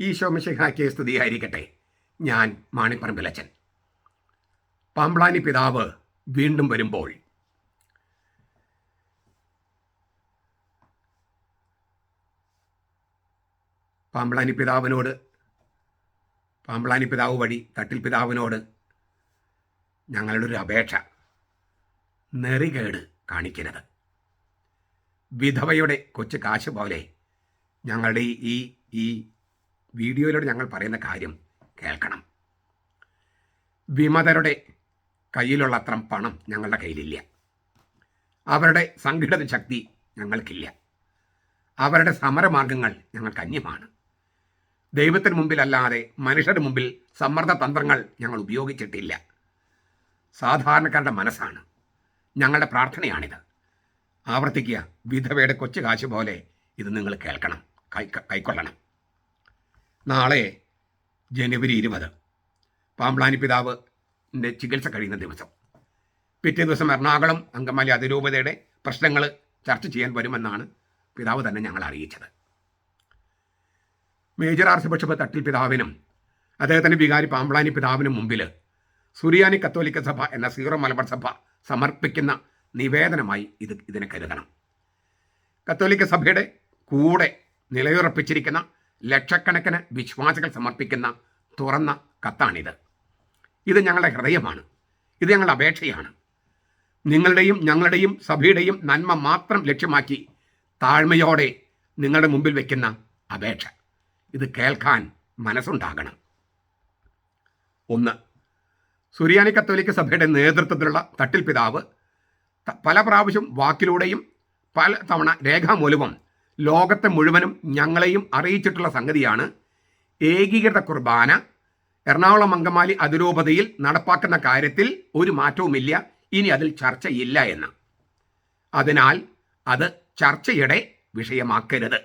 ഈശോ മിശിഹാക്കിയ സ്തുതിയായിരിക്കട്ടെ. ഞാൻ മാണിപ്പറമ്പിലച്ചൻ പാമ്പ്ളാനി പിതാവ് വീണ്ടും വരുമ്പോൾ പാമ്പ്ളാനി പിതാവിനോട് പാമ്പ്ളാനി പിതാവ് വഴി തട്ടിൽ പിതാവിനോട് ഞങ്ങളുടെ ഒരു അപേക്ഷ നെറികേട് കാണിക്കരുത്. വിധവയുടെ കൊച്ചു കാശ് പോലെ ഞങ്ങളുടെ ഈ ഈ വീഡിയോയിലൂടെ ഞങ്ങൾ പറയുന്ന കാര്യം കേൾക്കണം. വിമതരുടെ കയ്യിലുള്ള അത്രം പണം ഞങ്ങളുടെ കയ്യിലില്ല. അവരുടെ സംഘടിത ശക്തി ഞങ്ങൾക്കില്ല. അവരുടെ സമരമാർഗങ്ങൾ ഞങ്ങൾക്ക് അന്യമാണ്. ദൈവത്തിന് മുമ്പിലല്ലാതെ മനുഷ്യരുടെ മുമ്പിൽ സമ്മർദ്ദ തന്ത്രങ്ങൾ ഞങ്ങൾ ഉപയോഗിച്ചിട്ടില്ല. സാധാരണക്കാരുടെ മനസ്സാണ് ഞങ്ങളുടെ പ്രാർത്ഥനയാണിത്. ആവർത്തിക്കുക വിധവയുടെ കൊച്ചു കാശ് പോലെ ഇത് നിങ്ങൾ കേൾക്കണം കൈ കൈക്കൊള്ളണം. നാളെ ജനുവരി ഇരുപത്. പാമ്പ്ലാനി പിതാവിന്റെ ചികിത്സ കഴിയുന്ന ദിവസം. പിറ്റേ ദിവസം എറണാകുളം അങ്കമാലി അതിരൂപതയുടെ പ്രശ്നങ്ങൾ ചർച്ച ചെയ്യാൻ വരുമെന്നാണ് പിതാവ് തന്നെ ഞങ്ങൾ അറിയിച്ചത്. മേജർ ആർച്ച് ബിഷപ്പ് തട്ടിൽ പിതാവിനും അദ്ദേഹത്തിന്റെ വികാരി പാമ്പ്ലാനി പിതാവിനും മുമ്പിൽ സുറിയാനി കത്തോലിക്ക സഭ എന്ന സീറോ മലബാർ സഭ സമർപ്പിക്കുന്ന നിവേദനമായി ഇത് ഇതിനെ കരുതണം. കത്തോലിക്ക സഭയുടെ കൂടെ നിലയുറപ്പിച്ചിരിക്കുന്ന ലക്ഷക്കണക്കിന് വിശ്വാസികൾ സമർപ്പിക്കുന്ന തുറന്ന കത്താണിത്. ഇത് ഞങ്ങളുടെ ഹൃദയമാണ്. ഇത് ഞങ്ങളുടെ അപേക്ഷയാണ്. നിങ്ങളുടെയും ഞങ്ങളുടെയും സഭയുടെയും നന്മ മാത്രം ലക്ഷ്യമാക്കി താഴ്മയോടെ നിങ്ങളുടെ മുമ്പിൽ വയ്ക്കുന്ന അപേക്ഷ. ഇത് കേൾക്കാൻ മനസ്സുണ്ടാകണം. ഒന്ന് സുറിയാനി കത്തോലിക്ക സഭയുടെ നേതൃത്വത്തിലുള്ള തട്ടിൽ പിതാവ് പല പ്രാവശ്യം വാക്കിലൂടെയും പല തവണ രേഖാമൂലവും ലോകത്തെ മുഴുവനും ഞങ്ങളെയും അറിയിച്ചിട്ടുള്ള സംഗതിയാണ് ഏകീകൃത കുർബാന. എറണാകുളം അങ്കമാലി അതിരൂപതയിൽ നടപ്പാക്കുന്ന കാര്യത്തിൽ ഒരു മാറ്റവുമില്ല. ഇനി അതിൽ ചർച്ചയില്ല എന്ന്. അതിനാൽ അത് ചർച്ചയുടെ വിഷയമാക്കരുത്.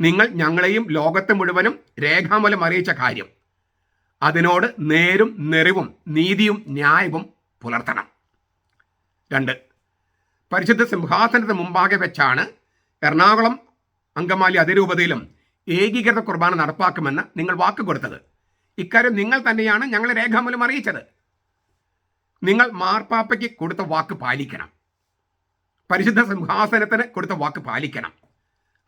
നിങ്ങൾ ഞങ്ങളെയും ലോകത്തെ മുഴുവനും രേഖാമൂലം അറിയിച്ച കാര്യം. അതിനോട് നേരും നെറിവും നീതിയും ന്യായവും പുലർത്തണം. രണ്ട്. പരിശുദ്ധ സിംഹാസനത്തിന് മുമ്പാകെ വെച്ചാണ് എറണാകുളം അങ്കമാലി അതിരൂപതയിലും ഏകീകൃത കുർബാന നടപ്പാക്കുമെന്ന് നിങ്ങൾ വാക്ക് കൊടുത്തത്. ഇക്കാര്യം നിങ്ങൾ തന്നെയാണ് ഞങ്ങളെ രേഖാമൂലം അറിയിച്ചത്. നിങ്ങൾ മാർപ്പാപ്പയ്ക്ക് കൊടുത്ത വാക്ക് പാലിക്കണം. പരിശുദ്ധ സിംഹാസനത്തിന് കൊടുത്ത വാക്ക് പാലിക്കണം.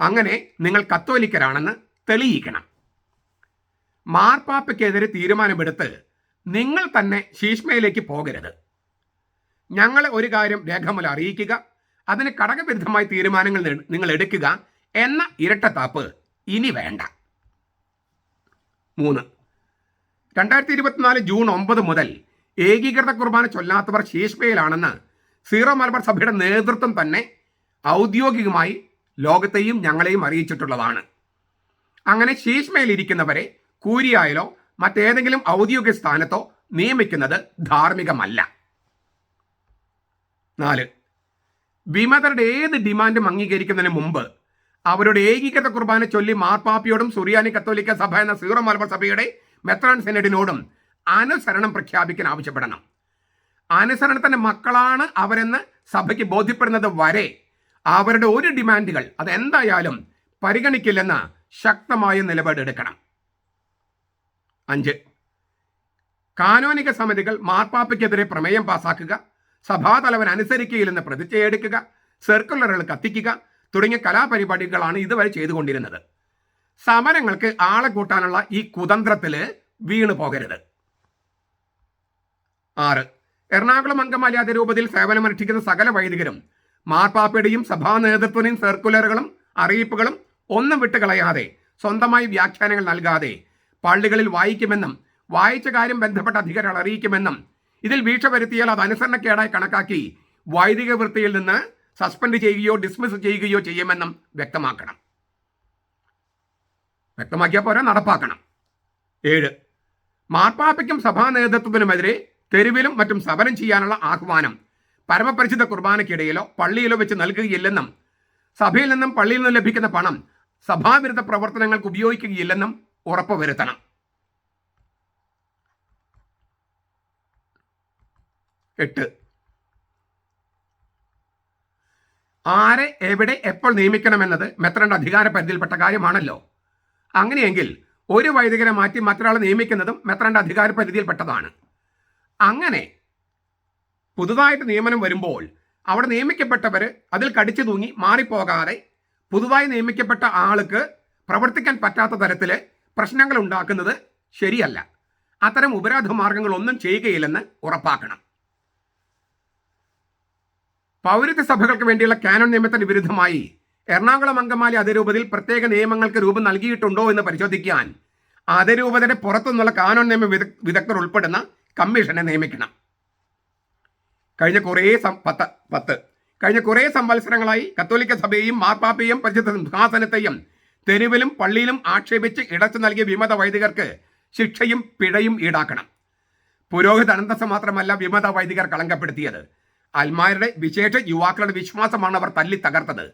അങ്ങനെ നിങ്ങൾ കത്തോലിക്കരാണെന്ന് തെളിയിക്കണം. മാർപ്പാപ്പയ്ക്കെതിരെ തീരുമാനമെടുത്ത് നിങ്ങൾ തന്നെ ശീഷ്മയിലേക്ക് പോകരുത്. ഞങ്ങളെ ഒരു കാര്യം രേഖാമൂലം അറിയിക്കുക. അതിന് ഘടകവിരുദ്ധമായ തീരുമാനങ്ങൾ നിങ്ങൾ എടുക്കുക എന്ന ഇരട്ടത്താപ്പ് ഇനി വേണ്ട. മൂന്ന്. രണ്ടായിരത്തി ഇരുപത്തിനാല് ജൂൺ ഒമ്പത് മുതൽ ഏകീകൃത കുർബാന ചൊല്ലാത്തവർ ശേഷ്മയിലാണെന്ന് സീറോ മലബാർ സഭയുടെ നേതൃത്വം തന്നെ ഔദ്യോഗികമായി ലോകത്തെയും ഞങ്ങളെയും അറിയിച്ചിട്ടുള്ളതാണ്. അങ്ങനെ ശേഷ്മയിലിരിക്കുന്നവരെ കൂരിയായാലോ മറ്റേതെങ്കിലും ഔദ്യോഗിക സ്ഥാനത്തോ നിയമിക്കുന്നത് ധാർമ്മികമല്ല. നാല്. വിമതരുടെ ഏത് ഡിമാൻഡും അംഗീകരിക്കുന്നതിന് മുമ്പ് അവരുടെ ഏകീകൃത കുർബാന ചൊല്ലി മാർപ്പാപ്പിയോടും സുറിയാനി കത്തോലിക്ക സഭ എന്ന സീറോ മലബാർ സഭയുടെ മെത്രാൻ സെനഡിനോടും അനുസരണം പ്രഖ്യാപിക്കാൻ ആവശ്യപ്പെടണം. അനുസരണത്തിന്റെ മക്കളാണ് അവരെന്ന് സഭയ്ക്ക് ബോധ്യപ്പെടുന്നത് വരെ അവരുടെ ഒരു ഡിമാൻഡുകൾ അതെന്തായാലും പരിഗണിക്കില്ലെന്ന് ശക്തമായ നിലപാടെടുക്കണം അഞ്ച്. കാനോനിക സമിതികൾ മാർപ്പാപ്പയ്ക്കെതിരെ പ്രമേയം പാസാക്കുക. സഭാതലവൻ അനുസരിക്കുകയില്ലെന്ന് പ്രതിജ്ഞയെടുക്കുക സർക്കുലറുകൾ കത്തിക്കുക തുടങ്ങിയ കലാപരിപാടികളാണ് ഇതുവരെ ചെയ്തുകൊണ്ടിരുന്നത്. സമരങ്ങൾക്ക് ആളെ കൂട്ടാനുള്ള ഈ കുതന്ത്രത്തിൽ വീണു പോകരുത്. ആറ്. എറണാകുളം അങ്കമാലി രൂപത്തിൽ സേവനമനുഷ്ഠിക്കുന്ന സകല വൈദികരും മാർപ്പാപ്പയുടെയും സഭാ നേതൃത്വത്തിനും സർക്കുലറുകളും അറിയിപ്പുകളും ഒന്നും വിട്ടുകളയാതെ സ്വന്തമായി വ്യാഖ്യാനങ്ങൾ നൽകാതെ പള്ളികളിൽ വായിക്കുമെന്നും വായിച്ച കാര്യം ബന്ധപ്പെട്ട അധികാരികൾ അറിയിക്കുമെന്നും ഇതിൽ വീഴ്ച വരുത്തിയാൽ അത് അനുസരണക്കേടായി കണക്കാക്കി വൈദിക വൃത്തിയിൽ നിന്ന് സസ്പെൻഡ് ചെയ്യുകയോ ഡിസ്മിസ് ചെയ്യുകയോ ചെയ്യുമെന്നും വ്യക്തമാക്കണം. വ്യക്തമാക്കിയാൽ പോരാ നടപ്പാക്കണം. ഏഴ് മാർപ്പാപ്പയ്ക്കും സഭാ നേതൃത്വത്തിനുമെതിരെ തെരുവിലും മറ്റും സമരം ചെയ്യാനുള്ള ആഹ്വാനം പരമപരിചിത കുർബാനയ്ക്കിടയിലോ പള്ളിയിലോ വെച്ച് നൽകുകയില്ലെന്നും സഭയിൽ നിന്നും പള്ളിയിൽ നിന്നും ലഭിക്കുന്ന പണം സഭാവിരുദ്ധ പ്രവർത്തനങ്ങൾക്ക് ഉപയോഗിക്കുകയില്ലെന്നും ഉറപ്പുവരുത്തണം. എട്ട്. ആരെ എവിടെ എപ്പോൾ നിയമിക്കണമെന്നത് മെത്രന്റെ അധികാര പരിധിയിൽപ്പെട്ട കാര്യമാണല്ലോ. അങ്ങനെയെങ്കിൽ ഒരു വൈദികരെ മാറ്റി മറ്റൊരാളെ നിയമിക്കുന്നതും മെത്രാന്റെ അധികാര പരിധിയിൽപ്പെട്ടതാണ്. അങ്ങനെ പുതുതായിട്ട് നിയമനം വരുമ്പോൾ അവിടെ നിയമിക്കപ്പെട്ടവർ അതിൽ കടിച്ചു തൂങ്ങി മാറിപ്പോകാതെ പുതുതായി നിയമിക്കപ്പെട്ട ആൾക്ക് പ്രവർത്തിക്കാൻ പറ്റാത്ത തരത്തിൽ പ്രശ്നങ്ങൾ ഉണ്ടാക്കുന്നത് ശരിയല്ല. അത്തരം ഉപരാധ മാർഗങ്ങളൊന്നും ചെയ്യുകയില്ലെന്ന് ഉറപ്പാക്കണം. പൗരത്വ സഭകൾക്ക് വേണ്ടിയുള്ള കാനോൺ നിയമത്തിന് വിരുദ്ധമായി എറണാകുളം അങ്കമാലി അതിരൂപതയിൽ പ്രത്യേക നിയമങ്ങൾക്ക് രൂപം നൽകിയിട്ടുണ്ടോ എന്ന് പരിശോധിക്കാൻ അതിരൂപതയുടെ പുറത്തുനിന്നുള്ള കാനോൺ നിയമ വിദഗ് വിദഗ്ധർ ഉൾപ്പെടുന്ന കമ്മീഷനെ നിയമിക്കണം. കഴിഞ്ഞ കുറേ പത്ത് പത്ത്. കഴിഞ്ഞ കുറേ സംവത്സരങ്ങളായി കത്തോലിക്ക സഭയെയും മാർപ്പാപ്പയെയും പരിശുദ്ധ സിംഹാസനത്തെയും തെരുവിലും പള്ളിയിലും ആക്ഷേപിച്ച് ഇടച്ചു നൽകിയ വിമത വൈദികർക്ക് ശിക്ഷയും പിഴയും ഈടാക്കണം. പുരോഹിത അനന്തസം മാത്രമല്ല വിമത വൈദികർ കളങ്കപ്പെടുത്തിയത് അൽമാരുടെ വിശേഷ യുവാക്കളുടെ വിശ്വാസമാണ് അവർ തല്ലി തകർത്തത്.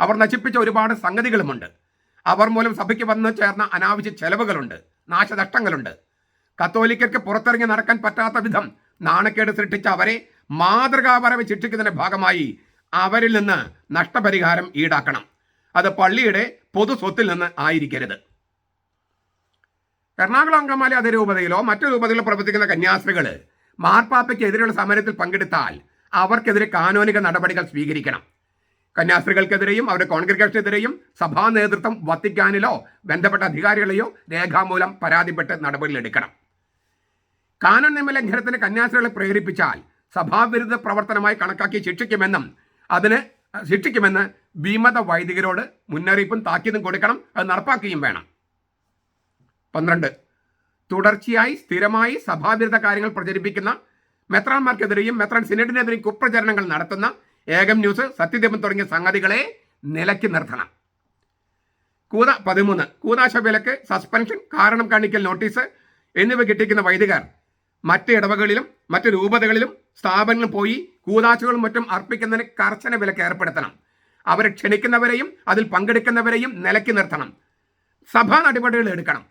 അവർ നശിപ്പിച്ച ഒരുപാട് സംഗതികളുമുണ്ട്. അവർ മൂലം സഭയ്ക്ക് വന്നു ചേർന്ന അനാവശ്യ ചെലവുകളുണ്ട്. നാശനഷ്ടങ്ങളുണ്ട്. കത്തോലിക്കർക്ക് പുറത്തിറങ്ങി നടക്കാൻ പറ്റാത്ത വിധം നാണക്കേട് സൃഷ്ടിച്ച അവരെ മാതൃകാപരമായി ശിക്ഷിക്കുന്നതിന്റെ ഭാഗമായി അവരിൽ നിന്ന് നഷ്ടപരിഹാരം ഈടാക്കണം. അത് പള്ളിയുടെ പൊതു സ്വത്തിൽ നിന്ന് ആയിരിക്കരുത്. എറണാകുളം അങ്കമാലി അതിരൂപതയിലോ മറ്റു രൂപതയിലോ പ്രവർത്തിക്കുന്ന കന്യാസ്ത്രീകൾ മാർപ്പാപ്പയ്ക്കെതിരെയുള്ള സമരത്തിൽ പങ്കെടുത്താൽ അവർക്കെതിരെ കാനോനിക നടപടികൾ സ്വീകരിക്കണം. കന്യാസ്ത്രീകൾക്കെതിരെയും അവരുടെ കോൺഗ്രിഗേഷനെതിരെയും സഭാ നേതൃത്വം വത്തിക്കാനിലോ ബന്ധപ്പെട്ട അധികാരികളെയോ രേഖാമൂലം പരാതിപ്പെട്ട് നടപടികളെടുക്കണം കാനോൻ നിയമലംഘനത്തിന് കന്യാസ്ത്രീകളെ പ്രേരിപ്പിച്ചാൽ സഭാവിരുദ്ധ പ്രവർത്തനമായി കണക്കാക്കി ശിക്ഷിക്കുമെന്നും അതിന് ശിക്ഷിക്കുമെന്ന് വിമത വൈദികരോട് മുന്നറിയിപ്പും താക്കീതും കൊടുക്കണം അത് നടപ്പാക്കുകയും വേണം. പന്ത്രണ്ട്. തുടർച്ചയായി സ്ഥിരമായി സഭാവിരുദ്ധ കാര്യങ്ങൾ പ്രചരിപ്പിക്കുന്ന മെത്രാന്മാർക്കെതിരെയും മെത്രാൻ സിനഡിനെതിരെയും കുപ്രചരണങ്ങൾ നടത്തുന്ന ഏകം ന്യൂസ് സത്യദീപം തുടങ്ങിയ സംഗതികളെ നിലയ്ക്ക് നിർത്തണം. കൂത പതിമൂന്ന്. കൂതാശ വിലക്ക് സസ്പെൻഷൻ കാരണം കാണിക്കൽ നോട്ടീസ് എന്നിവ കിട്ടിക്കുന്ന വൈദികർ മറ്റ് ഇടവകളിലും മറ്റ് രൂപതകളിലും സ്ഥാപനങ്ങളിൽ പോയി കൂതാശകളും മറ്റും അർപ്പിക്കുന്നതിന് കർശന വിലക്ക് ഏർപ്പെടുത്തണം. അവരെ ക്ഷണിക്കുന്നവരെയും അതിൽ പങ്കെടുക്കുന്നവരെയും നിലയ്ക്ക് നിർത്തണം. സഭാ നടപടികൾ എടുക്കണം.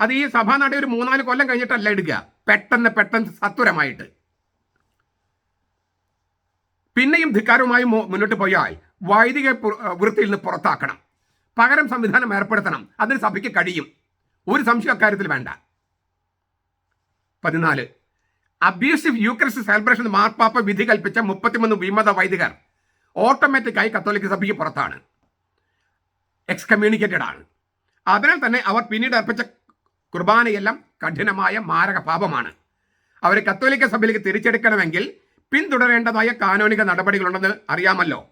അത് ഈ സഭാ നടപടി ഒരു മൂന്നാൽ കൊല്ലം കഴിഞ്ഞിട്ടല്ല എടുക്കുക. പെട്ടെന്ന് പെട്ടെന്ന് സത്വരമായിട്ട്. പിന്നെയും ധിക്കാരവുമായി മുന്നോട്ട് പോയാൽ വൈദിക വൃത്തിയിൽ നിന്ന് പുറത്താക്കണം. പകരം സംവിധാനം ഏർപ്പെടുത്തണം. അതിന് സഭയ്ക്ക് കഴിയും. ഒരു സംശയം അക്കാര്യത്തിൽ വേണ്ട. പതിനാല്. അബ്യൂസീവ് യൂക്രസ് സെലിബ്രേഷൻ മാർപ്പാപ്പ വിധി കൽപ്പിച്ച മുപ്പത്തിമൂന്ന് വിമത വൈദികർ ഓട്ടോമാറ്റിക്കായി കത്തോലിക്ക സഭയ്ക്ക് പുറത്താണ്. എക്സ്കമ്മ്യൂണിക്കേറ്റഡ് ആണ്. അതിനാൽ തന്നെ അവർ പിന്നീട് അർപ്പിച്ച കുർബാനയെല്ലാം കഠിനമായ മാരക പാപമാണ്. അവരെ കത്തോലിക്ക സഭയിലേക്ക് തിരിച്ചെടുക്കണമെങ്കിൽ പിന്തുടരേണ്ടതായ കാനോനിക നടപടികളുണ്ടെന്ന് അറിയാമല്ലോ.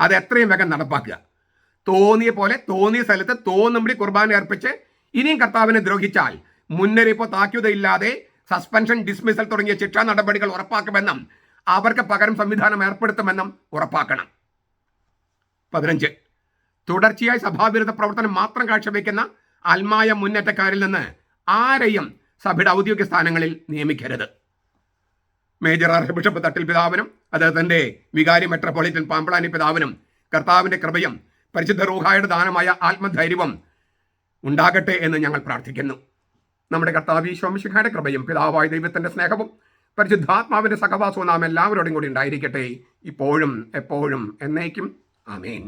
അത് എത്രയും വേഗം നടപ്പാക്കുക. തോന്നിയ പോലെ തോന്നിയ സ്ഥലത്ത് തോന്നുമ്പടി കുർബാന അർപ്പിച്ച് ഇനിയും കർത്താവിനെ ദ്രോഹിച്ചാൽ മുന്നറിയിപ്പോ താക്യൂതയില്ലാതെ സസ്പെൻഷൻ ഡിസ്മിസൽ തുടങ്ങിയ ശിക്ഷാ നടപടികൾ ഉറപ്പാക്കുമെന്നും അവർക്ക് പകരം സംവിധാനം ഏർപ്പെടുത്തുമെന്നും ഉറപ്പാക്കണം. പതിനഞ്ച്. തുടർച്ചയായി സഭാവിരുദ്ധ പ്രവർത്തനം മാത്രം കാഴ്ചവെക്കുന്ന അൽമായ മുന്നേറ്റക്കാരിൽ നിന്ന് ആരെയും സഭയുടെ ഔദ്യോഗിക സ്ഥാനങ്ങളിൽ നിയമിക്കരുത്. മേജർ ബിഷപ്പ് തട്ടിൽ പിതാവിനും അദ്ദേഹത്തിന്റെ വികാരി മെട്രോപൊളിറ്റൻ പാമ്പളാനി പിതാവിനും കർത്താവിന്റെ കൃപയും പരിശുദ്ധ റൂഹായുടെ ദാനമായ ആത്മധൈര്യവും ഉണ്ടാകട്ടെ എന്ന് ഞങ്ങൾ പ്രാർത്ഥിക്കുന്നു. നമ്മുടെ കർത്താവ് ഈശോമിശിഖയുടെ കൃപയും പിതാവായ ദൈവത്തിന്റെ സ്നേഹവും പരിശുദ്ധാത്മാവിന്റെ സഹവാസവും നാം എല്ലാവരോടും കൂടി ഉണ്ടായിരിക്കട്ടെ. ഇപ്പോഴും എപ്പോഴും എന്നേക്കും. ആമേൻ.